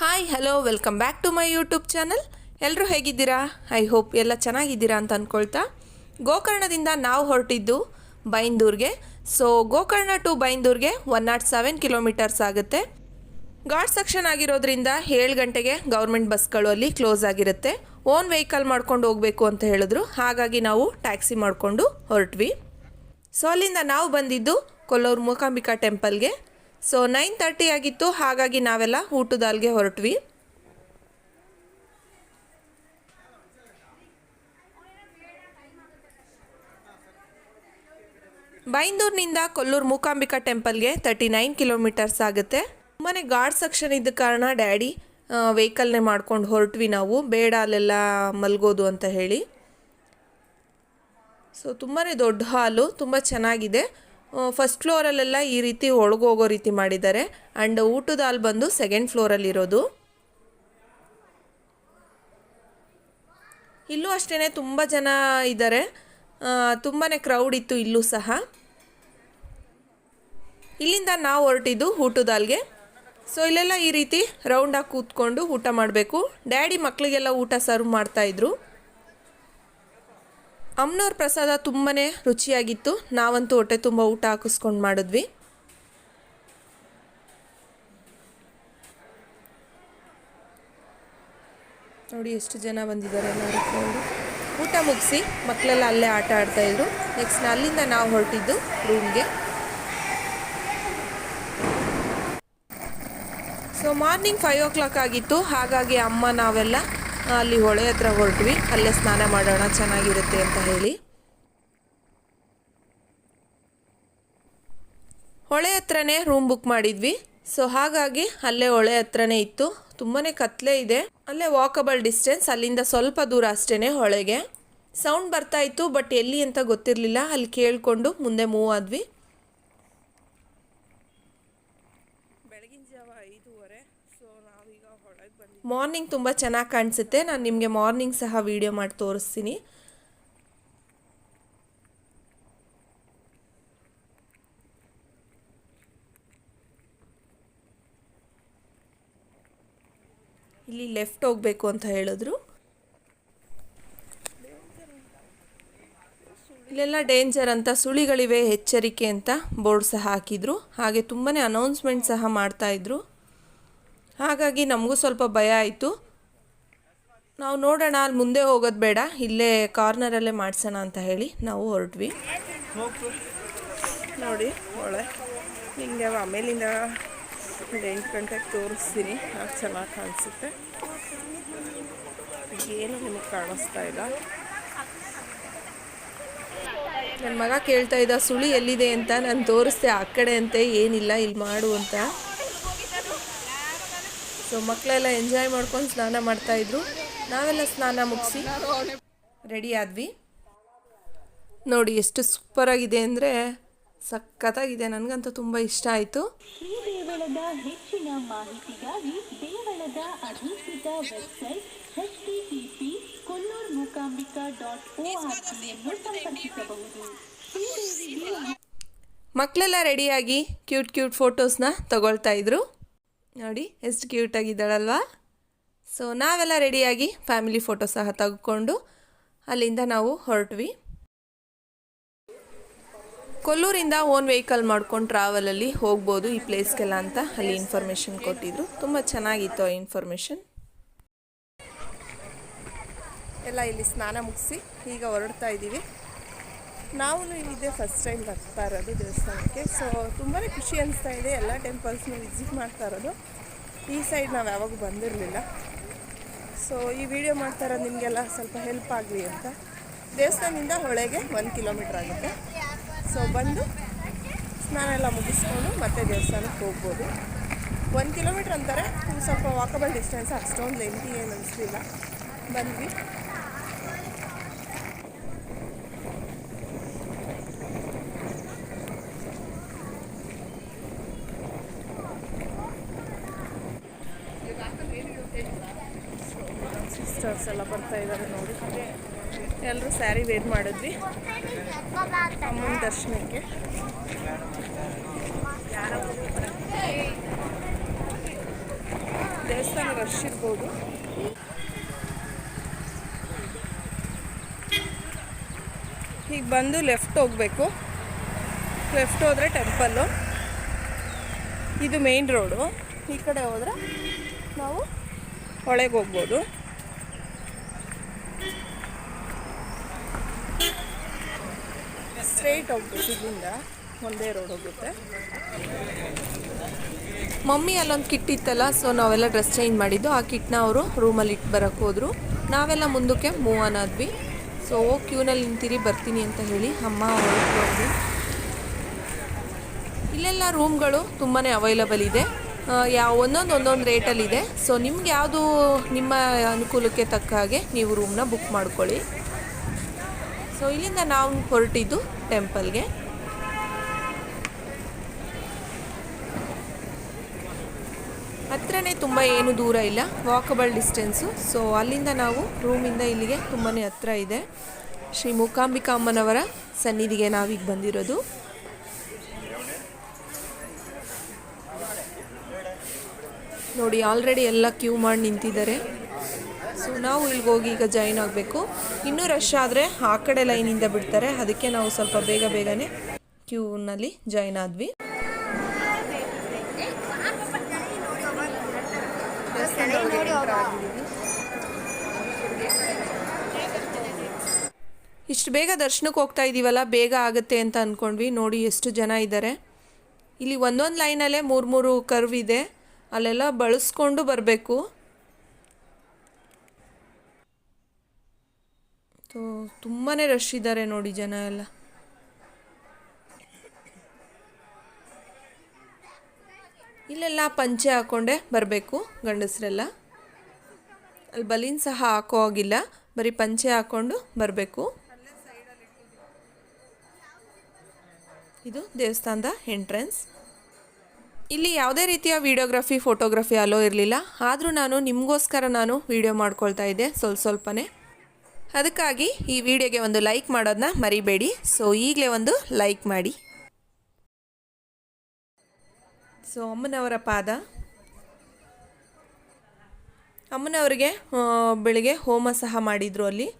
Hi hello welcome back to my YouTube channel ಎಲ್ಲರೂ ಹೇಗಿದ್ದೀರಾ? I hope ಎಲ್ಲ ಚೆನ್ನಾಗಿದ್ದೀರಾ ಅಂತ ಅಂದ್ಕೊಳ್ತಾ ಗೋಕರ್ಣದಿಂದ ನಾವು ಹೊರಟಿದ್ದು ಬೈಂದೂರ್ಗೆ. ಸೊ ಗೋಕರ್ಣ ಟು ಬೈಂದೂರ್ಗೆ ಒನ್ ನಾಟ್ ಸೆವೆನ್ ಕಿಲೋಮೀಟರ್ಸ್ ಆಗುತ್ತೆ. ಘಾಟ್ ಸೆಕ್ಷನ್ ಆಗಿರೋದ್ರಿಂದ ಏಳು ಗಂಟೆಗೆ ಗೌರ್ಮೆಂಟ್ ಬಸ್ಗಳು ಅಲ್ಲಿ ಕ್ಲೋಸ್ ಆಗಿರುತ್ತೆ. ಓನ್ ವೆಹಿಕಲ್ ಮಾಡ್ಕೊಂಡು ಹೋಗಬೇಕು ಅಂತ ಹೇಳಿದ್ರು. ಹಾಗಾಗಿ ನಾವು ಟ್ಯಾಕ್ಸಿ ಮಾಡಿಕೊಂಡು ಹೊರಟ್ವಿ. ಸೊ ಅಲ್ಲಿಂದ ನಾವು ಬಂದಿದ್ದು ಕೊಲ್ಲೂರು ಮೂಕಾಂಬಿಕಾ ಟೆಂಪಲ್ಗೆ ಸೊ ನೈನ್ ತರ್ಟಿ ಆಗಿತ್ತು, ಹಾಗಾಗಿ ನಾವೆಲ್ಲ ಊಟದ ಹೊರಟ್ವಿ. ಬೈಂದೂರಿನಿಂದ ಕೊಲ್ಲೂರು ಮೂಕಾಂಬಿಕಾ ಟೆಂಪಲ್ಗೆ ತರ್ಟಿ ನೈನ್ ಕಿಲೋಮೀಟರ್ಸ್ ಆಗುತ್ತೆ. ತುಂಬಾ ಗಾಡ್ ಸೆಕ್ಷನ್ ಇದ್ದ ಕಾರಣ ಡ್ಯಾಡಿ ವೆಹಿಕಲ್ನೇ ಮಾಡ್ಕೊಂಡು ಹೊರಟ್ವಿ ನಾವು. ಬೇಡ, ಅಲ್ಲೆಲ್ಲ ಮಲ್ಗೋದು ಅಂತ ಹೇಳಿ. ಸೊ ತುಂಬಾ ದೊಡ್ಡ ಹಾಲು, ತುಂಬ ಚೆನ್ನಾಗಿದೆ. ಫಸ್ಟ್ ಫ್ಲೋರಲ್ಲೆಲ್ಲ ಈ ರೀತಿ ಒಳಗೋಗೋ ರೀತಿ ಮಾಡಿದ್ದಾರೆ. ಆ್ಯಂಡ್ ಊಟದ ಹಾಲ್ ಬಂದು ಸೆಕೆಂಡ್ ಫ್ಲೋರಲ್ಲಿರೋದು ಇಲ್ಲೂ ಅಷ್ಟೇ ತುಂಬ ಜನ ಇದ್ದಾರೆ. ತುಂಬಾ ಕ್ರೌಡ್ ಇತ್ತು ಇಲ್ಲೂ ಸಹ. ಇಲ್ಲಿಂದ ನಾವು ಹೊರಟಿದ್ದು ಊಟದ ಹಾಲ್ಗೆ. ಸೊ ಇಲ್ಲೆಲ್ಲ ಈ ರೀತಿ ರೌಂಡಾಗಿ ಕೂತ್ಕೊಂಡು ಊಟ ಮಾಡಬೇಕು. ಡ್ಯಾಡಿ ಮಕ್ಕಳಿಗೆಲ್ಲ ಊಟ ಸರ್ವ್ ಮಾಡ್ತಾಯಿದ್ರು ಅಮ್ಮನವ್ರ ಪ್ರಸಾದ ತುಂಬಾ ರುಚಿಯಾಗಿತ್ತು. ನಾವಂತೂ ಹೊಟ್ಟೆ ತುಂಬ ಊಟ ಹಾಕಿಸ್ಕೊಂಡು ಮಾಡಿದ್ವಿ. ನೋಡಿ ಎಷ್ಟು ಜನ ಬಂದಿದ್ದಾರೆ ಊಟ ಮುಗಿಸಿ ಮಕ್ಕಳೆಲ್ಲ ಅಲ್ಲೇ ಆಟ ಆಡ್ತಾಯಿದ್ರು ನೆಕ್ಸ್ಟ್ ಅಲ್ಲಿಂದ ನಾವು ಹೊರಟಿದ್ದು ರೂಮ್ಗೆ so morning five o'clock ಆಗಿತ್ತು. ಹಾಗಾಗಿ ಅಮ್ಮ, ನಾವೆಲ್ಲ ಅಲ್ಲಿ ಹೊಳೆ ಹತ್ರ ಹೊರಟ್ವಿ. ಅಲ್ಲೇ ಸ್ನಾನ ಮಾಡೋಣ, ಚೆನ್ನಾಗಿರುತ್ತೆ ಅಂತ ಹೇಳಿ. ಹೊಳೆ ಹತ್ರನೇ ರೂಮ್ ಬುಕ್ ಮಾಡಿದ್ವಿ. ಸೊ ಹಾಗಾಗಿ ಅಲ್ಲೇ ಹೊಳೆ ಹತ್ರನೇ ಇತ್ತು. ತುಂಬಾ ಕತ್ಲೆ ಇದೆ. ಅಲ್ಲೇ ವಾಕಬಲ್ ಡಿಸ್ಟೆನ್ಸ್ ಅಲ್ಲಿಂದ ಸ್ವಲ್ಪ ದೂರ ಅಷ್ಟೇ ಹೊಳೆಗೆ. ಸೌಂಡ್ ಬರ್ತಾ ಇತ್ತು ಬಟ್ ಎಲ್ಲಿ ಅಂತ ಗೊತ್ತಿರಲಿಲ್ಲ. ಅಲ್ಲಿ ಕೇಳಿಕೊಂಡು ಮುಂದೆ ಮೂವ್ ಆದ್ವಿ ಬೆಳಗಿನ ಜಾವ ಐದೂವರೆ ಸೊ ನಾವೀಗ ಹೊಳಗೆ ಬಂದ್ವಿ ಮಾರ್ನಿಂಗ್ ತುಂಬ ಚೆನ್ನಾಗಿ ಕಾಣಿಸುತ್ತೆ. ನಾನು ನಿಮಗೆ ಮಾರ್ನಿಂಗ್ ಸಹ ವಿಡಿಯೋ ಮಾಡಿ ತೋರಿಸ್ತೀನಿ. ಇಲ್ಲಿ ಲೆಫ್ಟ್ ಹೋಗಬೇಕು ಅಂತ ಹೇಳಿದ್ರು. ಇಲ್ಲೆಲ್ಲ ಡೇಂಜರ್ ಅಂತ, ಸುಳಿಗಳಿವೆ, ಎಚ್ಚರಿಕೆ ಅಂತ ಬೋರ್ಡ್ ಸಹ ಹಾಕಿದ್ರು. ಹಾಗೆ ತುಂಬಾ ಅನೌನ್ಸ್ಮೆಂಟ್ ಸಹ ಮಾಡ್ತಾಯಿದ್ರು ಹಾಗಾಗಿ ನಮಗೂ ಸ್ವಲ್ಪ ಭಯ ಆಯಿತು. ನಾವು ನೋಡೋಣ, ಅಲ್ಲಿ ಮುಂದೆ ಹೋಗೋದು ಬೇಡ, ಇಲ್ಲೇ ಕಾರ್ನರಲ್ಲೇ ಮಾಡಿಸೋಣ ಅಂತ ಹೇಳಿ ನಾವು ಹೊರಟ್ವಿ. ನೋಡಿ, ಒಳ್ಳೆ. ಹಿಂಗೆ ಆಮೇಲಿಂದ ಒಂದು ಎಂಟು ಗಂಟೆಗೆ ತೋರಿಸ್ತೀನಿ, ಅದು ಚೆನ್ನಾಗಿ ಕಾಣಿಸುತ್ತೆ. ಏನು ನಿಮಗೆ ಕಾಣಿಸ್ತಾ ಇಲ್ಲ. ನನ್ನ ಮಗ ಕೇಳ್ತಾ ಇದ್ದ, ಸುಳಿ ಎಲ್ಲಿದೆ ಅಂತ ನಾನು ತೋರಿಸ್ತೆ ಆ ಕಡೆ ಅಂತೆ, ಏನಿಲ್ಲ, ಇಲ್ಲಿ ಮಾಡು ಅಂತ. ಸೊ ಮಕ್ಕಳೆಲ್ಲ ಎಂಜಾಯ್ ಮಾಡ್ಕೊಂಡು ಸ್ನಾನ ಮಾಡ್ತಾಯಿದ್ರು ನಾವೆಲ್ಲ ಸ್ನಾನ ಮುಗಿಸಿ ರೆಡಿ ಆದ್ವಿ. ನೋಡಿ ಎಷ್ಟು ಸೂಪರಾಗಿದೆ ಅಂದರೆ ಸಖತ್ತಾಗಿದೆ. ನನಗಂತೂ ತುಂಬ ಇಷ್ಟ ಆಯಿತು. ದೇವಳದ ಹೆಚ್ಚಿನ ಮಾಹಿತಿಗಾಗಿ ದೇವಳದ ಅಧಿಕೃತ website HTTP Kollur Mookambika dot O ಅನ್ನು ಸಂಪರ್ಕಿಸಬಹುದು. ಮಕ್ಕಳೆಲ್ಲ ರೆಡಿಯಾಗಿ ಕ್ಯೂಟ್ ಕ್ಯೂಟ್ ಫೋಟೋಸ್ನ ತಗೊಳ್ತಾ ಇದ್ರು. ನೋಡಿ, ಎಷ್ಟು ಕ್ಯೂಟ್ ಆಗಿದ್ದಾಳಲ್ವಾ? ಸೊ ನಾವೆಲ್ಲ ರೆಡಿಯಾಗಿ ಫ್ಯಾಮಿಲಿ ಫೋಟೋ ಸಹ ತೆಗೆದುಕೊಂಡು ಅಲ್ಲಿಂದ ನಾವು ಹೊರಟ್ವಿ. ಕೊಲ್ಲೂರಿಂದ ಓನ್ ವೆಹಿಕಲ್ ಮಾಡ್ಕೊಂಡು ಟ್ರಾವೆಲಲ್ಲಿ ಹೋಗ್ಬೋದು ಈ ಪ್ಲೇಸ್ಗೆಲ್ಲ ಅಂತ ಅಲ್ಲಿ ಇನ್ಫಾರ್ಮೇಷನ್ ಕೊಟ್ಟಿದ್ರು. ತುಂಬ ಚೆನ್ನಾಗಿತ್ತು ಆ ಇನ್ಫಾರ್ಮೇಷನ್ ಎಲ್ಲ ಇಲ್ಲಿ ಸ್ನಾನ ಮುಗಿಸಿ ಈಗ ಹೊರಡ್ತಾ ಇದ್ದೀವಿ. ನಾವು ಇಲ್ಲಿದೆ ಫಸ್ಟ್ ಟೈಮ್ ಬರ್ತಾ ಇರೋದು ದೇವಸ್ಥಾನಕ್ಕೆ. ಸೊ ತುಂಬಾ ಖುಷಿ ಅನಿಸ್ತಾ ಇದೆ. ಎಲ್ಲ ನ ವಿಸಿಟ್ ಮಾಡ್ತಾ ಇರೋದು. ಈ ಸೈಡ್ ನಾವು ಯಾವಾಗ ಬಂದಿರಲಿಲ್ಲ. ಸೊ ಈ ವಿಡಿಯೋ ಮಾಡ್ತಾ ಇರೋದು ನಿಮಗೆಲ್ಲ ಸ್ವಲ್ಪ ಹೆಲ್ಪ್ ಆಗಲಿ ಅಂತ. ದೇವಸ್ಥಾನದಿಂದ ಹೊಳೆಗೆ ಒಂದು ಕಿಲೋಮೀಟ್ರ್ ಆಗುತ್ತೆ. ಸೊ ಬಂದು ಸ್ನಾನ ಎಲ್ಲ ಮುಗಿಸ್ಕೊಂಡು ಮತ್ತೆ ದೇವಸ್ಥಾನಕ್ಕೆ ಹೋಗ್ಬೋದು. ಒಂದು ಕಿಲೋಮೀಟ್ರ್ ಅಂತಾರೆ. ಸ್ವಲ್ಪ ವಾಕಬಲ್ ಡಿಸ್ಟೆನ್ಸ್ ಅಷ್ಟೊಂದು ಲೆಂತಿ ಏನು ಅನಿಸ್ಲಿಲ್ಲ. ಬಂದ್ವಿ. ಸಿಸ್ಟರ್ಸ್ ಎಲ್ಲ ಬರ್ತಾ ಇದ್ದಾರೆ ನೋಡಿ. ಎಲ್ಲರೂ ಸ್ಯಾರಿ ವೇರ್ ಮಾಡಿದ್ವಿ. ಅಮ್ಮನ ದರ್ಶನಕ್ಕೆ. ದೇವಸ್ಥಾನ ರಶ್ ಇರ್ಬೋದು ಈಗ ಬಂದು ಲೆಫ್ಟ್ ಹೋಗಬೇಕು. ಲೆಫ್ಟ್ ಹೋದರೆ ಟೆಂಪಲ್ಲು ಇದು ಮೇನ್ ರೋಡು ಈ ಕಡೆ ಹೋದರೆ ನಾವು ಹೊಳೆಗೆ ಹೋಗ್ಬೋದು. ಸ್ಟ್ರೈಟ್ ಹೋಗ್ಬೇಕು ಇಲ್ಲಿಂದ. ಒಂದೇ ರೋಡ್ ಹೋಗುತ್ತೆ. ಮಮ್ಮಿ ಅಲ್ಲೊಂದು ಕಿಟ್ ಇತ್ತಲ್ಲ ಸೊ ನಾವೆಲ್ಲ ಡ್ರೆಸ್ ಚೇಂಜ್ ಮಾಡಿದ್ದು, ಆ ಕಿಟ್ನ ಅವರು ರೂಮಲ್ಲಿ ಇಟ್ಟು ಬರೋಕ್ಕೆ ಹೋದರು. ನಾವೆಲ್ಲ ಮುಂದಕ್ಕೆ ಮೂವ್ ಆನ್ ಆದ್ವಿ ಸೊ ಕ್ಯೂನಲ್ಲಿ ನಿಂತಿರಿ, ಬರ್ತೀನಿ ಅಂತ ಹೇಳಿ ಅಮ್ಮ ಹೊರಟು ಇಲ್ಲೆಲ್ಲ ರೂಮ್ಗಳು ತುಂಬಾ ಅವೈಲಬಲ್ ಇದೆ. ಯಾವ ಒಂದೊಂದು ಒಂದೊಂದು ರೇಟಲ್ಲಿದೆ ಸೊ ನಿಮ್ಗೆ ಯಾವುದು ನಿಮ್ಮ ಅನುಕೂಲಕ್ಕೆ ತಕ್ಕ ಹಾಗೆ ನೀವು ರೂಮ್ನ ಬುಕ್ ಮಾಡ್ಕೊಳ್ಳಿ. ಸೊ ಇಲ್ಲಿಂದ ನಾವು ಹೊರಟಿದ್ದು ಟೆಂಪಲ್ಗೆ ಹತ್ರನೇ ತುಂಬ ಏನು ದೂರ ಇಲ್ಲ. ವಾಕಬಲ್ ಡಿಸ್ಟೆನ್ಸು ಸೊ ಅಲ್ಲಿಂದ ನಾವು ರೂಮಿಂದ ಇಲ್ಲಿಗೆ ತುಂಬಾ ಹತ್ರ ಇದೆ. ಶ್ರೀ ಮೂಕಾಂಬಿಕಾ ಅಮ್ಮನವರ ಸನ್ನಿಧಿಗೆ ನಾವೀಗ ಬಂದಿರೋದು. ನೋಡಿ ಆಲ್ರೆಡಿ ಎಲ್ಲ ಕ್ಯೂ ಮಾಡಿ ನಿಂತಿದ್ದಾರೆ. ಸೊ ನಾವು ಇಲ್ಲಿಗೆ ಹೋಗಿ ಈಗ ಜಾಯಿನ್ ಆಗಬೇಕು. ಇನ್ನೂ ರಶ್ ಆದರೆ ಆ ಕಡೆ ಲೈನಿಂದ ಬಿಡ್ತಾರೆ. ಅದಕ್ಕೆ ನಾವು ಸ್ವಲ್ಪ ಬೇಗ ಬೇಗನೆ ಕ್ಯೂನಲ್ಲಿ ಜಾಯಿನ್ ಆದ್ವಿ. ಇಷ್ಟು ಬೇಗ ದರ್ಶನಕ್ಕೆ ಹೋಗ್ತಾ ಇದ್ದೀವಲ್ಲ ಬೇಗ ಆಗುತ್ತೆ ಅಂತ ಅಂದ್ಕೊಂಡ್ವಿ ನೋಡಿ, ಎಷ್ಟು ಜನ ಇದ್ದಾರೆ. ಇಲ್ಲಿ ಒಂದೊಂದು ಲೈನಲ್ಲೇ ಮೂರು ಮೂರು ಕರ್ವ್ ಇದೆ. ಅಲ್ಲೆಲ್ಲ ಬಳಸ್ಕೊಂಡು ಬರಬೇಕು. ತುಂಬಾ ರಶ್ ಇದ್ದಾರೆ ನೋಡಿ ಜನ ಎಲ್ಲ. ಇಲ್ಲೆಲ್ಲ ಪಂಚೆ ಹಾಕೊಂಡೆ ಬರಬೇಕು ಗಂಡಸರೆಲ್ಲ. ಅಲ್ಲಿ ಬಲೀನ್ ಸಹ ಹಾಕೋ ಆಗಿಲ್ಲ ಬರೀ ಪಂಚೆ ಹಾಕ್ಕೊಂಡು ಬರಬೇಕು. ಇದು ದೇವಸ್ಥಾನದ ಎಂಟ್ರೆನ್ಸ್ ಇಲ್ಲಿ ಯಾವುದೇ ರೀತಿಯ ವೀಡಿಯೋಗ್ರಫಿ, ಫೋಟೋಗ್ರಫಿ ಅಲ್ಲೋ ಇರಲಿಲ್ಲ. ಆದರೂ ನಾನು ನಿಮಗೋಸ್ಕರ ನಾನು ವೀಡಿಯೋ ಮಾಡ್ಕೊಳ್ತಾ ಇದ್ದೆ ಸ್ವಲ್ಪ ಸ್ವಲ್ಪನೇ. ಅದಕ್ಕಾಗಿ ಈ ವಿಡಿಯೋಗೆ ಒಂದು ಲೈಕ್ ಮಾಡೋದನ್ನ ಮರಿಬೇಡಿ. ಸೊ, ಈಗಲೇ ಒಂದು ಲೈಕ್ ಮಾಡಿ. ಸೊ, ಅಮ್ಮನವರ ಪಾದ. ಅಮ್ಮನವರಿಗೆ ಬೆಳಿಗ್ಗೆ ಹೋಮ ಸಹ ಮಾಡಿದರು ಅಲ್ಲಿ.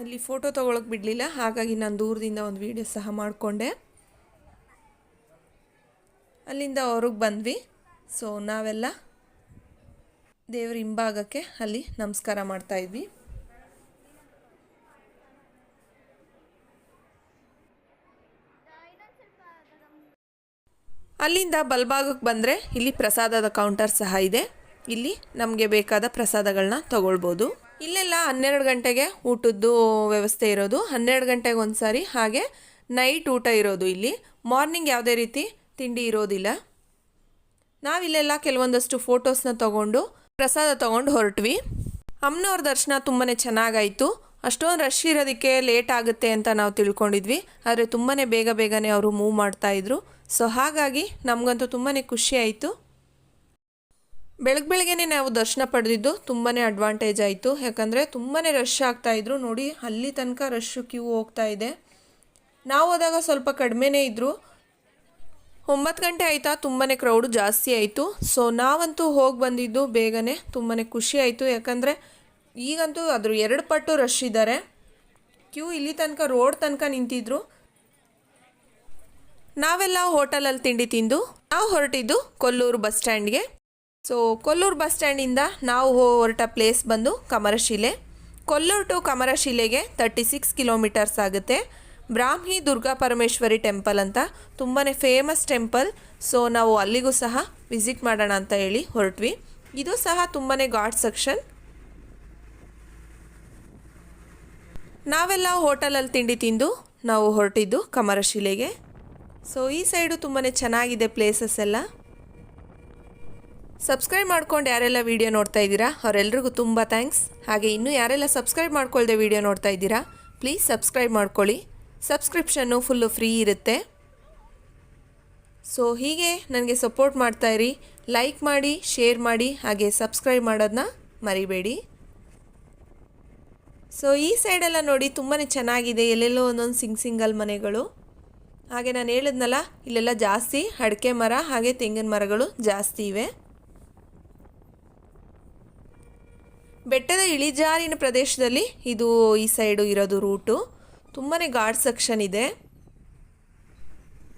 ಅಲ್ಲಿ ಫೋಟೋ ತೊಗೊಳಕ್ಕೆ ಬಿಡಲಿಲ್ಲ. ಹಾಗಾಗಿ ನಾನು ದೂರದಿಂದ ಒಂದು ವೀಡಿಯೋ ಸಹ ಮಾಡಿಕೊಂಡೆ. ಅಲ್ಲಿಂದ ಹೊರಗೆ ಬಂದ್ವಿ. ಸೊ ನಾವೆಲ್ಲ ದೇವ್ರ ಹಿಂಭಾಗಕ್ಕೆ ಅಲ್ಲಿ ನಮಸ್ಕಾರ ಮಾಡ್ತಾಯಿದ್ವಿ ಅಲ್ಲಿಂದ ಬಲ್ಭಾಗಕ್ಕೆ ಬಂದರೆ ಇಲ್ಲಿ ಪ್ರಸಾದದ ಕೌಂಟರ್ ಸಹ ಇದೆ. ಇಲ್ಲಿ ನಮಗೆ ಬೇಕಾದ ಪ್ರಸಾದಗಳನ್ನ ತಗೊಳ್ಬೋದು. ಇಲ್ಲೆಲ್ಲ ಹನ್ನೆರಡು ಗಂಟೆಗೆ ಊಟದ್ದು ವ್ಯವಸ್ಥೆ ಇರೋದು. ಹನ್ನೆರಡು ಗಂಟೆಗೆ ಒಂದು ಸಾರಿ ಹಾಗೆ ನೈಟ್ ಊಟ ಇರೋದು ಇಲ್ಲಿ. ಮಾರ್ನಿಂಗ್ ಯಾವುದೇ ರೀತಿ ತಿಂಡಿ ಇರೋದಿಲ್ಲ. ನಾವಿಲ್ಲೆಲ್ಲ ಕೆಲವೊಂದಷ್ಟು ಫೋಟೋಸ್ನ ತಗೊಂಡು, ಪ್ರಸಾದ ತಗೊಂಡು ಹೊರಟ್ವಿ. ಅಮ್ಮನವ್ರ ದರ್ಶನ ತುಂಬಾ ಚೆನ್ನಾಗಾಯಿತು. ಅಷ್ಟೊಂದು ರಶ್ ಇರೋದಕ್ಕೆ ಲೇಟ್ ಆಗುತ್ತೆ ಅಂತ ನಾವು ತಿಳ್ಕೊಂಡಿದ್ವಿ. ಆದರೆ ತುಂಬಾ ಬೇಗ ಬೇಗನೆ ಅವರು ಮೂವ್ ಮಾಡ್ತಾಯಿದ್ರು ಸೊ ಹಾಗಾಗಿ ನಮಗಂತೂ ತುಂಬಾ ಖುಷಿ ಆಯಿತು. ಬೆಳಗ್ಗೆ ಬೆಳಗ್ಗೆನೆ ನಾವು ದರ್ಶನ ಪಡೆದಿದ್ದು ತುಂಬಾ ಅಡ್ವಾಂಟೇಜ್ ಆಯಿತು. ಯಾಕಂದರೆ ತುಂಬಾ ರಶ್ ಆಗ್ತಾಯಿದ್ರು ನೋಡಿ, ಅಲ್ಲಿ ತನಕ ರಶ್ಶು ಕ್ಯೂ ಹೋಗ್ತಾ ಇದೆ. ನಾವು ಹೋದಾಗ ಸ್ವಲ್ಪ ಕಡಿಮೆನೇ ಇದ್ದರು ಒಂಬತ್ತು ಗಂಟೆ ಆಯಿತಾ ತುಂಬಾ ಕ್ರೌಡು ಜಾಸ್ತಿ ಆಯಿತು. ಸೊ ನಾವಂತೂ ಹೋಗಿ ಬಂದಿದ್ದು ಬೇಗನೆ. ತುಂಬಾ ಖುಷಿ ಆಯಿತು. ಯಾಕಂದರೆ ಈಗಂತೂ ಅದ್ರ ಎರಡು ಪಟ್ಟು ರಶ್ ಇದ್ದಾರೆ ಕ್ಯೂ ಇಲ್ಲಿ ತನಕ ರೋಡ್ ತನಕ ನಿಂತಿದ್ರು. ನಾವೆಲ್ಲ ಹೋಟೆಲಲ್ಲಿ ತಿಂಡಿ ತಿಂದು, ನಾವು ಹೊರಟಿದ್ದು ಕೊಲ್ಲೂರು ಬಸ್ ಸ್ಟ್ಯಾಂಡ್ಗೆ ಸೊ ಕೊಲ್ಲೂರು ಬಸ್ ಸ್ಟ್ಯಾಂಡಿಂದ ನಾವು ಹೊರಟ ಪ್ಲೇಸ್ ಬಂದು ಕಮರಶಿಲೆ. ಕೊಲ್ಲೂರು ಟು ಕಮರಶಿಲೆಗೆ ತರ್ಟಿ ಸಿಕ್ಸ್ ಕಿಲೋಮೀಟರ್ಸ್ ಆಗುತ್ತೆ. ಬ್ರಾಹ್ಮಿ ದುರ್ಗಾ ಪರಮೇಶ್ವರಿ ಟೆಂಪಲ್ ಅಂತ ತುಂಬಾ ಫೇಮಸ್ ಟೆಂಪಲ್ ಸೊ ನಾವು ಅಲ್ಲಿಗೂ ಸಹ ವಿಸಿಟ್ ಮಾಡೋಣ ಅಂತ ಹೇಳಿ ಹೊರಟ್ವಿ. ಇದು ಸಹ ತುಂಬಾ ಘಾಟ್ ಸೆಕ್ಷನ್ ನಾವೆಲ್ಲ ಹೋಟೆಲಲ್ಲಿ ತಿಂಡಿ ತಿಂದು ನಾವು ಹೊರಟಿದ್ದು ಕಮರಶಿಲೆಗೆ. ಸೊ ಈ ಸೈಡು ತುಂಬಾ ಚೆನ್ನಾಗಿದೆ ಪ್ಲೇಸಸ್ ಎಲ್ಲ. ಸಬ್ಸ್ಕ್ರೈಬ್ ಮಾಡ್ಕೊಂಡು ಯಾರೆಲ್ಲ ವೀಡಿಯೋ ನೋಡ್ತಾ ಇದ್ದೀರಾ? ಅವರೆಲ್ಲರಿಗೂ ತುಂಬ ಥ್ಯಾಂಕ್ಸ್ ಹಾಗೆ ಇನ್ನೂ ಯಾರೆಲ್ಲ ಸಬ್ಸ್ಕ್ರೈಬ್ ಮಾಡ್ಕೊಳ್ದೆ ವೀಡಿಯೋ ನೋಡ್ತಾ ಇದ್ದೀರಾ? ಪ್ಲೀಸ್ ಸಬ್ಸ್ಕ್ರೈಬ್ ಮಾಡ್ಕೊಳ್ಳಿ. ಸಬ್ಸ್ಕ್ರಿಪ್ಷನ್ನು ಫುಲ್ಲು ಫ್ರೀ ಇರುತ್ತೆ. ಸೊ ಹೀಗೆ ನನಗೆ ಸಪೋರ್ಟ್ ಮಾಡ್ತಾ ಇರಿ. ಲೈಕ್ ಮಾಡಿ ಶೇರ್ ಮಾಡಿ, ಹಾಗೆ ಸಬ್ಸ್ಕ್ರೈಬ್ ಮಾಡೋದನ್ನ ಮರಿಬೇಡಿ. ಸೊ ಈ ಸೈಡೆಲ್ಲ ನೋಡಿ ತುಂಬಾ ಚೆನ್ನಾಗಿದೆ. ಎಲ್ಲೆಲ್ಲೋ ಒಂದೊಂದು ಸಿಂಗ್ ಸಿಂಗಲ್ ಮನೆಗಳು. ಹಾಗೆ ನಾನು ಹೇಳಿದ್ನಲ್ಲ, ಇಲ್ಲೆಲ್ಲ ಜಾಸ್ತಿ ಅಡಿಕೆ ಮರ ಹಾಗೆ ತೆಂಗಿನ ಮರಗಳು ಜಾಸ್ತಿ ಇವೆ. ಬೆಟ್ಟದ ಇಳಿಜಾರಿನ ಪ್ರದೇಶದಲ್ಲಿ ಇದು ಈ ಸೈಡು ಇರೋದು ರೂಟು. ತುಂಬಾ ಗಾಡ್ ಸೆಕ್ಷನ್ ಇದೆ.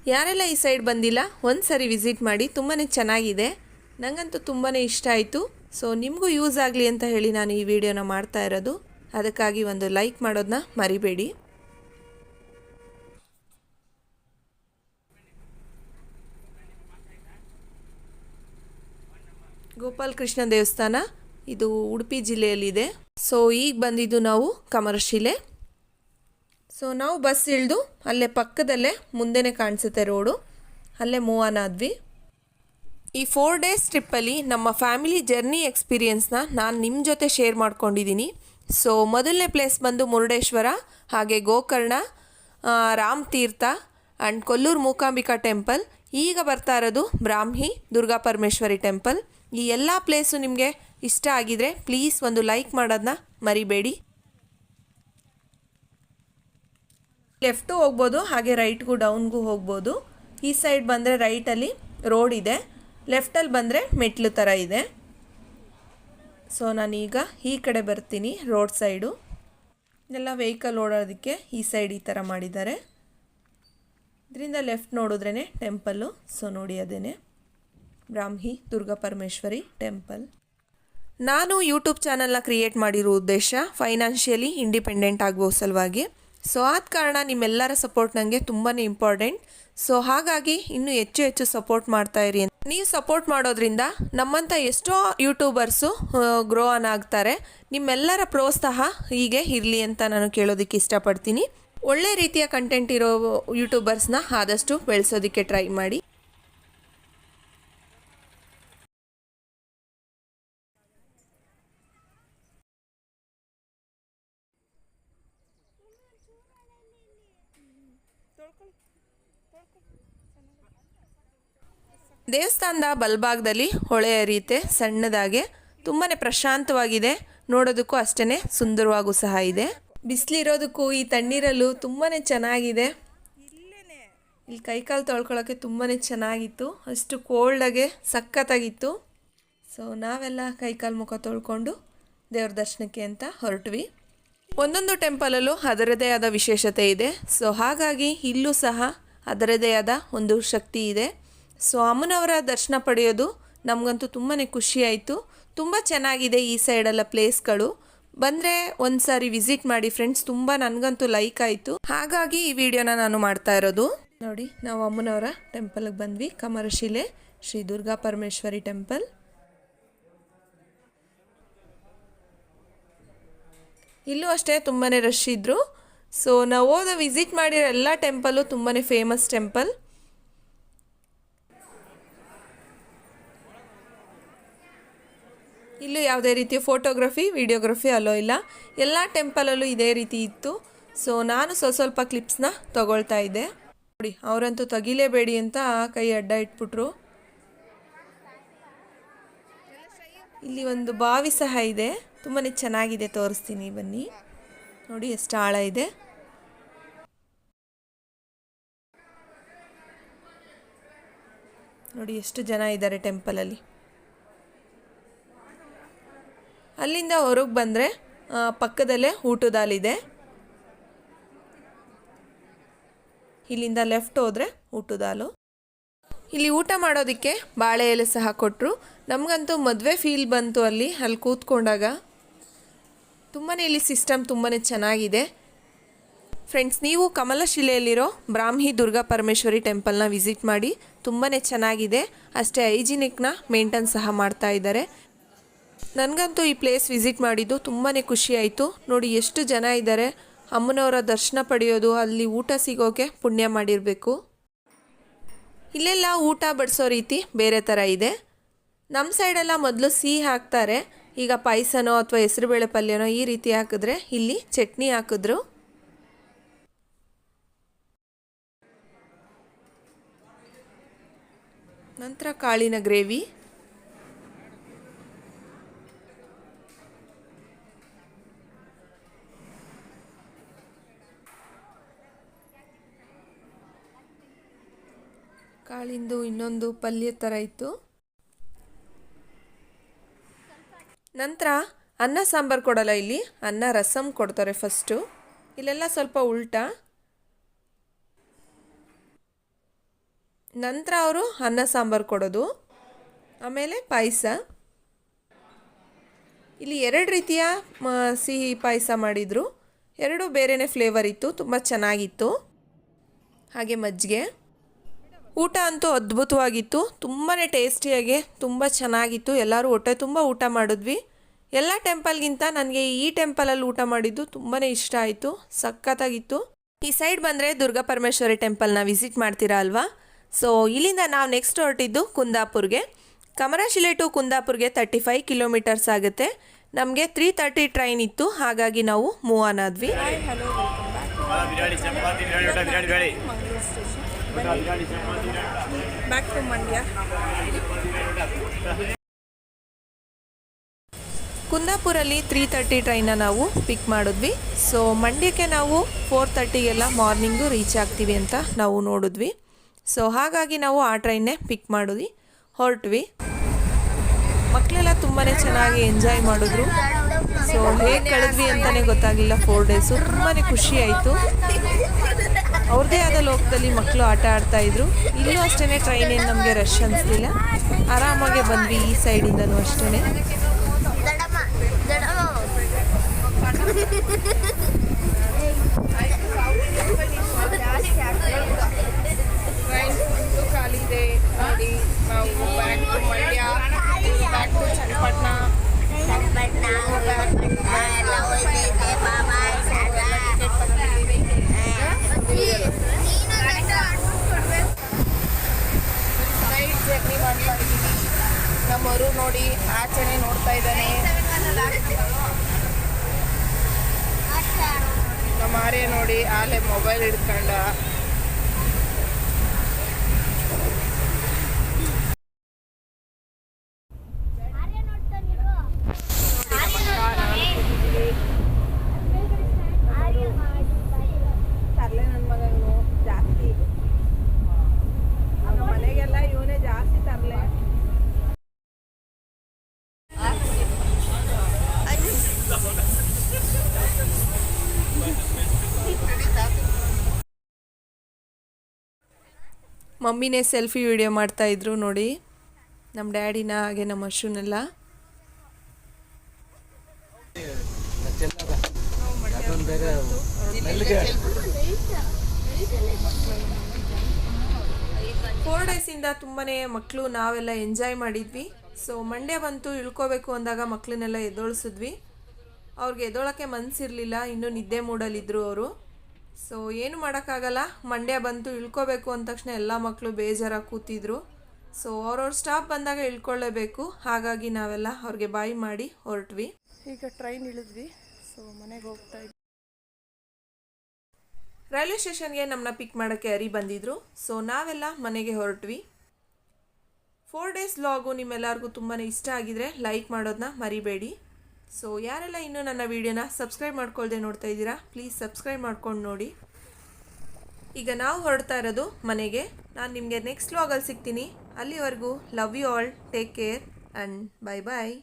ಯಾರೆಲ್ಲ ಈ ಸೈಡ್ ಬಂದಿಲ್ಲ, ಒಂದು ಸರಿ ವಿಸಿಟ್ ಮಾಡಿ ತುಂಬಾ ಚೆನ್ನಾಗಿದೆ. ನನಗಂತೂ ತುಂಬಾ ಇಷ್ಟ ಆಯಿತು. ಸೊ, ನಿಮಗೂ ಯೂಸ್ ಆಗಲಿ ಅಂತ ಹೇಳಿ ನಾನು ಈ ವಿಡಿಯೋನ ಮಾಡ್ತಾ ಇರೋದು. ಅದಕ್ಕಾಗಿ ಒಂದು ಲೈಕ್ ಮಾಡೋದನ್ನ ಮರಿಬೇಡಿ. ಗೋಪಾಲಕೃಷ್ಣ ದೇವಸ್ಥಾನ. ಇದು ಉಡುಪಿ ಜಿಲ್ಲೆಯಲ್ಲಿದೆ. ಸೊ ಈಗ ಬಂದಿದ್ದು ನಾವು ಕಮರಶಿಲೆ. ಸೊ ನಾವು ಬಸ್ ಇಳಿದು ಅಲ್ಲೇ ಪಕ್ಕದಲ್ಲೇ ಮುಂದೆನೇ ಕಾಣಿಸುತ್ತೆ ರೋಡು ಅಲ್ಲೇ ಮೂವ್ ಆದ್ವಿ ಈ ಫೋರ್ ಡೇಸ್ ಟ್ರಿಪ್ಪಲ್ಲಿ ನಮ್ಮ ಫ್ಯಾಮಿಲಿ ಜರ್ನಿ ಎಕ್ಸ್ಪೀರಿಯನ್ಸ್ನ ನಾನು ನಿಮ್ಮ ಜೊತೆ ಶೇರ್ ಮಾಡ್ಕೊಂಡಿದ್ದೀನಿ ಸೊ ಮೊದಲನೇ ಪ್ಲೇಸ್ ಬಂದು ಮುರುಡೇಶ್ವರ, ಹಾಗೆ ಗೋಕರ್ಣ ರಾಮ್ ತೀರ್ಥ ಆ್ಯಂಡ್ ಕೊಲ್ಲೂರು ಮೂಕಾಂಬಿಕಾ ಟೆಂಪಲ್ ಈಗ ಬರ್ತಾ ಇರೋದು ಬ್ರಾಹ್ಮಿ ದುರ್ಗಾ ಪರಮೇಶ್ವರಿ ಟೆಂಪಲ್ ಈ ಎಲ್ಲ ಪ್ಲೇಸು ನಿಮಗೆ ಇಷ್ಟ ಆಗಿದರೆ ಪ್ಲೀಸ್ ಒಂದು ಲೈಕ್ ಮಾಡೋದನ್ನ ಮರಿಬೇಡಿ. ಲೆಫ್ಟು ಹೋಗ್ಬೋದು, ಹಾಗೆ ರೈಟ್ಗೂ ಡೌನ್ಗೂ ಹೋಗ್ಬೋದು. ಈ ಸೈಡ್ ಬಂದರೆ ರೈಟಲ್ಲಿ ರೋಡ್ ಇದೆ. ಲೆಫ್ಟಲ್ಲಿ ಬಂದರೆ ಮೆಟ್ಲು ಥರ ಇದೆ. ಸೊ ನಾನೀಗ ಈ ಕಡೆ ಬರ್ತೀನಿ ರೋಡ್ ಸೈಡು ಎಲ್ಲ ವೆಹಿಕಲ್ ಓಡೋದಕ್ಕೆ ಈ ಸೈಡ್ ಈ ಥರ ಮಾಡಿದ್ದಾರೆ. ಇದರಿಂದ ಲೆಫ್ಟ್ ನೋಡಿದ್ರೇ ಟೆಂಪಲ್ಲು ಸೊ ನೋಡಿ ಅದೇನೆ. ಬ್ರಾಹ್ಮಿ, ದುರ್ಗಾ ಪರಮೇಶ್ವರಿ ಟೆಂಪಲ್ ನಾನು ಯೂಟ್ಯೂಬ್ ಚಾನಲ್ನ ಕ್ರಿಯೇಟ್ ಮಾಡಿರೋ ಉದ್ದೇಶ ಫೈನಾನ್ಷಿಯಲಿ ಇಂಡಿಪೆಂಡೆಂಟ್ ಆಗುವ ಸಲುವಾಗಿ. ಸೊ ಆದ ಕಾರಣ ನಿಮ್ಮೆಲ್ಲರ ಸಪೋರ್ಟ್ ನನಗೆ ತುಂಬಾ ಇಂಪಾರ್ಟೆಂಟ್ ಸೊ ಹಾಗಾಗಿ ಇನ್ನೂ ಹೆಚ್ಚು ಹೆಚ್ಚು ಸಪೋರ್ಟ್ ಮಾಡ್ತಾ ಇರಿ ನೀವು ಸಪೋರ್ಟ್ ಮಾಡೋದ್ರಿಂದ ನಮ್ಮಂಥ ಎಷ್ಟೋ ಯೂಟ್ಯೂಬರ್ಸು ಗ್ರೋ ಆನ್ ಆಗ್ತಾರೆ. ನಿಮ್ಮೆಲ್ಲರ ಪ್ರೋತ್ಸಾಹ ಹೀಗೆ ಇರಲಿ ಅಂತ ನಾನು ಕೇಳೋದಕ್ಕೆ ಇಷ್ಟಪಡ್ತೀನಿ. ಒಳ್ಳೆ ರೀತಿಯ ಕಂಟೆಂಟ್ ಇರೋ ಯೂಟ್ಯೂಬರ್ಸ್ನ ಆದಷ್ಟು ಬೆಳೆಸೋದಕ್ಕೆ ಟ್ರೈ ಮಾಡಿ. ದೇವಸ್ಥಾನದ ಬಲ್ಭಾಗದಲ್ಲಿ ಹೊಳೆ ಹರಿಯುತ್ತೆ ಸಣ್ಣದಾಗೆ ತುಂಬಾ ಪ್ರಶಾಂತವಾಗಿದೆ. ನೋಡೋದಕ್ಕೂ ಅಷ್ಟೇ ಸುಂದರವಾಗೂ ಸಹ ಇದೆ. ಬಿಸಿಲಿರೋದಕ್ಕೂ ಈ ತಣ್ಣೀರಲ್ಲೂ ತುಂಬಾ ಚೆನ್ನಾಗಿದೆ. ಇಲ್ಲಿ ಕೈಕಾಲು ತೊಳ್ಕೊಳ್ಳೋಕ್ಕೆ ತುಂಬಾ ಚೆನ್ನಾಗಿತ್ತು. ಅಷ್ಟು ಕೋಲ್ಡಾಗೆ ಸಖತ್ತಾಗಿತ್ತು. ಸೊ ನಾವೆಲ್ಲ ಕೈಕಾಲು ಮುಖ ತೊಳ್ಕೊಂಡು ದೇವ್ರ ದರ್ಶನಕ್ಕೆ ಅಂತ ಹೊರಟ್ವಿ. ಒಂದೊಂದು ಟೆಂಪಲಲ್ಲೂ ಅದರದೇ ಆದ ವಿಶೇಷತೆ ಇದೆ. ಸೊ ಹಾಗಾಗಿ ಇಲ್ಲೂ ಸಹ ಅದರದೇ ಆದ ಒಂದು ಶಕ್ತಿ ಇದೆ. ಸೊ ಅಮ್ಮನವರ ದರ್ಶನ ಪಡೆಯೋದು ನಮಗಂತೂ ತುಂಬಾ ಖುಷಿಯಾಯಿತು ತುಂಬ ಚೆನ್ನಾಗಿದೆ ಈ ಸೈಡೆಲ್ಲ ಪ್ಲೇಸ್ಗಳು. ಬಂದರೆ ಒಂದು ಸಾರಿ ವಿಸಿಟ್ ಮಾಡಿ ಫ್ರೆಂಡ್ಸ್, ತುಂಬ ನನಗಂತೂ ಲೈಕ್ ಆಯಿತು. ಹಾಗಾಗಿ ಈ ವಿಡಿಯೋನ ನಾನು ಮಾಡ್ತಾ ಇರೋದು. ನೋಡಿ, ನಾವು ಅಮ್ಮನವರ ಟೆಂಪಲ್ಗೆ ಬಂದ್ವಿ, ಕಮರಶಿಲೆ, ಶ್ರೀ ದುರ್ಗಾ ಪರಮೇಶ್ವರಿ ಟೆಂಪಲ್. ಇಲ್ಲೂ ಅಷ್ಟೇ ತುಂಬಾ ರಶ್ ಇದ್ರು. ಸೊ ನಾವು ಹೋದ ವಿಸಿಟ್ ಮಾಡಿರೋ ಎಲ್ಲ ಟೆಂಪಲ್ಲು ತುಂಬಾ ಫೇಮಸ್ ಟೆಂಪಲ್. ಇಲ್ಲೂ ಯಾವುದೇ ರೀತಿಯ ಫೋಟೋಗ್ರಫಿ ವಿಡಿಯೋಗ್ರಫಿ ಅಲ್ಲೋ ಇಲ್ಲ. ಎಲ್ಲ ಟೆಂಪಲಲ್ಲೂ ಇದೇ ರೀತಿ ಇತ್ತು. ಸೊ ನಾನು ಸ್ವಲ್ಪ ಸ್ವಲ್ಪ ಕ್ಲಿಪ್ಸ್ನ ತಗೊಳ್ತಾ ಇದ್ದೆ. ನೋಡಿ, ಅವರಂತೂ ತೆಗಿಲೇಬೇಡಿ ಅಂತ ಕೈ ಅಡ್ಡ ಇಟ್ಬಿಟ್ರು. ಇಲ್ಲಿ ಒಂದು ಬಾವಿ ಸಹ ಇದೆ. ತುಂಬಾ ಚೆನ್ನಾಗಿದೆ, ತೋರಿಸ್ತೀನಿ ಬನ್ನಿ. ನೋಡಿ, ಎಷ್ಟು ಆಳ ಇದೆ. ನೋಡಿ, ಎಷ್ಟು ಜನ ಇದ್ದಾರೆ ಟೆಂಪಲಲ್ಲಿ ಅಲ್ಲಿಂದ ಹೊರಗೆ ಬಂದರೆ ಪಕ್ಕದಲ್ಲೇ ಊಟದ ಇದೆ. ಇಲ್ಲಿಂದ ಲೆಫ್ಟ್ ಹೋದರೆ ಊಟದಾಲು ಇಲ್ಲಿ ಊಟ ಮಾಡೋದಕ್ಕೆ ಬಾಳೆ ಎಲೆ ಸಹ ಕೊಟ್ಟರು ನಮಗಂತೂ ಮದುವೆ ಫೀಲ್ ಬಂತು ಅಲ್ಲಿ ಅಲ್ಲಿ ಕೂತ್ಕೊಂಡಾಗ. ತುಂಬಾ ಇಲ್ಲಿ ಸಿಸ್ಟಮ್ ತುಂಬಾ ಚೆನ್ನಾಗಿದೆ. ಫ್ರೆಂಡ್ಸ್ ನೀವು ಕಮಲಶಿಲೆಯಲ್ಲಿರೋ ಬ್ರಾಹ್ಮಿ ದುರ್ಗಾ ಪರಮೇಶ್ವರಿ ಟೆಂಪಲ್ನ ವಿಸಿಟ್ ಮಾಡಿ ತುಂಬಾ ಚೆನ್ನಾಗಿದೆ. ಅಷ್ಟೇ ಹೈಜಿನಿಕ್ನ ಮೇಂಟೈನ್ ಸಹ ಮಾಡ್ತಾ ಇದ್ದಾರೆ. ನನಗಂತೂ ಈ ಪ್ಲೇಸ್ ವಿಸಿಟ್ ಮಾಡಿದ್ದು ತುಂಬಾ ಖುಷಿ ಆಯಿತು. ನೋಡಿ, ಎಷ್ಟು ಜನ ಇದ್ದಾರೆ ಅಮ್ಮನವರ ದರ್ಶನ ಪಡೆಯೋದು, ಅಲ್ಲಿ ಊಟ ಸಿಗೋಕೆ ಪುಣ್ಯ ಮಾಡಿರಬೇಕು. ಇಲ್ಲೆಲ್ಲ ಊಟ ಬಡಿಸೋ ರೀತಿ ಬೇರೆ ಥರ ಇದೆ. ನಮ್ಮ ಸೈಡೆಲ್ಲ ಮೊದಲು ಸಿಹಿ ಹಾಕ್ತಾರೆ. ಈಗ ಪಾಯಸನೋ ಅಥವಾ ಹೆಸರುಬೇಳೆ ಪಲ್ಯನೋ ಈ ರೀತಿ ಹಾಕಿದ್ರೆ ಇಲ್ಲಿ ಚಟ್ನಿ ಹಾಕಿದ್ರು. ನಂತರ ಕಾಳಿನ ಗ್ರೇವಿ. ಕಾಳಿಂದು ಇನ್ನೊಂದು ಪಲ್ಯ ಥರ ಇತ್ತು. ನಂತರ ಅನ್ನ ಸಾಂಬಾರು ಕೊಡಲ್ಲ ಇಲ್ಲಿ. ಅನ್ನ ರಸಮ್ ಕೊಡ್ತಾರೆ ಫಸ್ಟು ಇಲ್ಲೆಲ್ಲ ಸ್ವಲ್ಪ ಉಲ್ಟಾ. ನಂತರ ಅವರು ಅನ್ನ ಸಾಂಬಾರು ಕೊಡೋದು. ಆಮೇಲೆ ಪಾಯಸ. ಇಲ್ಲಿ ಎರಡು ರೀತಿಯ ಸಿಹಿ ಪಾಯಸ ಮಾಡಿದರು. ಎರಡು ಬೇರೆನೇ ಫ್ಲೇವರ್ ಇತ್ತು, ತುಂಬ ಚೆನ್ನಾಗಿತ್ತು. ಹಾಗೆ ಮಜ್ಜಿಗೆ. ಊಟ ಅಂತೂ ಅದ್ಭುತವಾಗಿತ್ತು. ತುಂಬಾ ಟೇಸ್ಟಿಯಾಗಿ ತುಂಬ ಚೆನ್ನಾಗಿತ್ತು. ಎಲ್ಲರೂ ಹೊಟ್ಟೆ ತುಂಬ ಊಟ ಮಾಡಿದ್ವಿ. ಎಲ್ಲ ಟೆಂಪಲ್ಗಿಂತ ನನಗೆ ಈ ಟೆಂಪಲಲ್ಲಿ ಊಟ ಮಾಡಿದ್ದು ತುಂಬಾ ಇಷ್ಟ ಆಯಿತು ಸಖತ್ತಾಗಿತ್ತು. ಈ ಸೈಡ್ ಬಂದರೆ ದುರ್ಗಾ ಪರಮೇಶ್ವರಿ ಟೆಂಪಲ್ನ ವಿಸಿಟ್ ಮಾಡ್ತೀರಾ ಅಲ್ವಾ? ಸೊ ಇಲ್ಲಿಂದ ನಾವು ನೆಕ್ಸ್ಟ್ ಹೊರಟಿದ್ದು ಕುಂದಾಪುರ್ಗೆ. ಕಮರಾಶಿಲೆ ಟು ಕುಂದಾಪುರ್ಗೆ ತರ್ಟಿ ಫೈವ್ ಕಿಲೋಮೀಟರ್ಸ್ ಆಗುತ್ತೆ. ನಮಗೆ ತ್ರೀ ತರ್ಟಿ ಟ್ರೈನ್ ಇತ್ತು ಹಾಗಾಗಿ ನಾವು ಮೂವ್ ಆನ್ ಆದ್ವಿ. ಬ್ಯಾಕ್ ಟು ಮಂಡ್ಯ ಕುಂದಾಪುರಲ್ಲಿ ತ್ರೀ ತರ್ಟಿ ಟ್ರೈನ ನಾವು ಪಿಕ್ ಮಾಡಿದ್ವಿ. ಸೊ ಮಂಡ್ಯಕ್ಕೆ ನಾವು ಫೋರ್ ತರ್ಟಿಗೆಲ್ಲ ಮಾರ್ನಿಂಗು ರೀಚ್ ಆಗ್ತೀವಿ ಅಂತ ನಾವು ನೋಡಿದ್ವಿ. ಸೊ ಹಾಗಾಗಿ ನಾವು ಆ ಟ್ರೈನ್ನೇ ಪಿಕ್ ಮಾಡಿದ್ವಿ, ಹೊರಟ್ವಿ. ಮಕ್ಕಳೆಲ್ಲ ತುಂಬಾ ಚೆನ್ನಾಗಿ ಎಂಜಾಯ್ ಮಾಡಿದ್ರು. ಸೊ ಹೇಗೆ ಕಳೆದ್ವಿ ಅಂತಲೇ ಗೊತ್ತಾಗಿಲ್ಲ ಫೋರ್ ಡೇಸು ತುಂಬಾ ಖುಷಿ ಆಯಿತು. ಅವ್ರದ್ದೇ ಆದ ಲೋಕದಲ್ಲಿ ಮಕ್ಕಳು ಆಟ ಆಡ್ತಾ ಇದ್ರು. ಇಲ್ಲೂ ಅಷ್ಟೇ ಟ್ರೈನ್ ಏನು ನಮಗೆ ರಶ್ ಅನಿಸ್ಲಿಲ್ಲ ಆರಾಮಾಗೆ ಬಂದ್ವಿ ಈ ಸೈಡಿಂದನೂ ಅಷ್ಟೇ ಟ್ರೈನ್ ಫುಲ್ಲು ಖಾಲಿ ಇದೆ ನೋಡಿ ನಾವು back to Mandya back to Channapatna night journey ಮಾಡ್ತಾ ಇದ್ದೀವಿ ನಮ್ಮವರು ನೋಡಿ ಆಚೆನೆ ನೋಡ್ತಾ ಇದ್ದಾನೆ ನಮ್ಮ ಆರ್ಯ ನೋಡಿ ಆಲೆ ಮೊಬೈಲ್ ಹಿಡ್ಕೊಂಡ ತರಲೆ ನನ್ನ ಮಗನು ಜಾಸ್ತಿ ನಮ್ಮ ಮನೆಗೆಲ್ಲ ಇವನೇ ಜಾಸ್ತಿ ತರಲೆ ಮಮ್ಮಿನೇ ಸೆಲ್ಫಿ ವಿಡಿಯೋ ಮಾಡ್ತಾ ಇದ್ರು ನೋಡಿ. ನಮ್ಮ ಡ್ಯಾಡಿನ ಹಾಗೆ ನಮ್ಮ ಅಶ್ವನೆಲ್ಲ. ಫೋರ್ ಡೇಸಿಂದ ತುಂಬಾ ಮಕ್ಕಳು ನಾವೆಲ್ಲ ಎಂಜಾಯ್ ಮಾಡಿದ್ವಿ. ಸೊ ಮಂಡ್ಯ ಬಂತು ಇಳ್ಕೋಬೇಕು ಅಂದಾಗ ಮಕ್ಕಳನ್ನೆಲ್ಲ ಎದೋಳಿಸಿದ್ವಿ ಅವ್ರಿಗೆ ಎದೋಳಕ್ಕೆ ಮನಸ್ಸಿರಲಿಲ್ಲ ಇನ್ನೂ ನಿದ್ದೆ ಮೂಡಲ್ಲಿದ್ದರು ಅವರು. ಸೊ ಏನು ಮಾಡೋಕ್ಕಾಗಲ್ಲ. ಮಂಡ್ಯ ಬಂತು ಇಳ್ಕೋಬೇಕು ಅಂದ ತಕ್ಷಣ ಎಲ್ಲ ಮಕ್ಕಳು ಬೇಜಾರಾಗಿ ಕೂತಿದ್ರು. ಸೊ ಅವ್ರವ್ರ ಸ್ಟಾಪ್ ಬಂದಾಗ ಇಳ್ಕೊಳ್ಳೇಬೇಕು ಹಾಗಾಗಿ ನಾವೆಲ್ಲ ಅವ್ರಿಗೆ ಬಾಯಿ ಮಾಡಿ ಹೊರಟ್ವಿ. ಈಗ ಟ್ರೈನ್ ಇಳಿದ್ವಿ. ಸೊ ಮನೆಗೆ ಹೋಗ್ತಾ ಇದ್ವಿ. ರೈಲ್ವೆ ಸ್ಟೇಷನ್ಗೆ ನಮ್ಮನ್ನ ಪಿಕ್ ಮಾಡೋಕ್ಕೆ ಅರಿ ಬಂದಿದ್ರು. ಸೊ ನಾವೆಲ್ಲ ಮನೆಗೆ ಹೊರಟ್ವಿ. ಫೋರ್ ಡೇಸ್ ಲಾಗು ನಿಮ್ಮೆಲ್ಲರಿಗೂ ತುಂಬಾ ಇಷ್ಟ ಆಗಿದ್ರೆ ಲೈಕ್ ಮಾಡೋದನ್ನ ಮರಿಬೇಡಿ. ಸೊ ಯಾರೆಲ್ಲ ಇನ್ನೂ ನನ್ನ ವೀಡಿಯೋನ ಸಬ್ಸ್ಕ್ರೈಬ್ ಮಾಡ್ಕೊಳ್ದೆ ನೋಡ್ತಾ ಇದ್ದೀರಾ ಪ್ಲೀಸ್ ಸಬ್ಸ್ಕ್ರೈಬ್ ಮಾಡ್ಕೊಂಡು ನೋಡಿ. ಈಗ ನಾವು ಹೊರಡ್ತಾ ಇರೋದು ಮನೆಗೆ. ನಾನು ನಿಮಗೆ ನೆಕ್ಸ್ಟ್ ವ್ಲಾಗಲ್ಲಿ ಸಿಗ್ತೀನಿ. ಅಲ್ಲಿವರೆಗೂ love you all take care and bye bye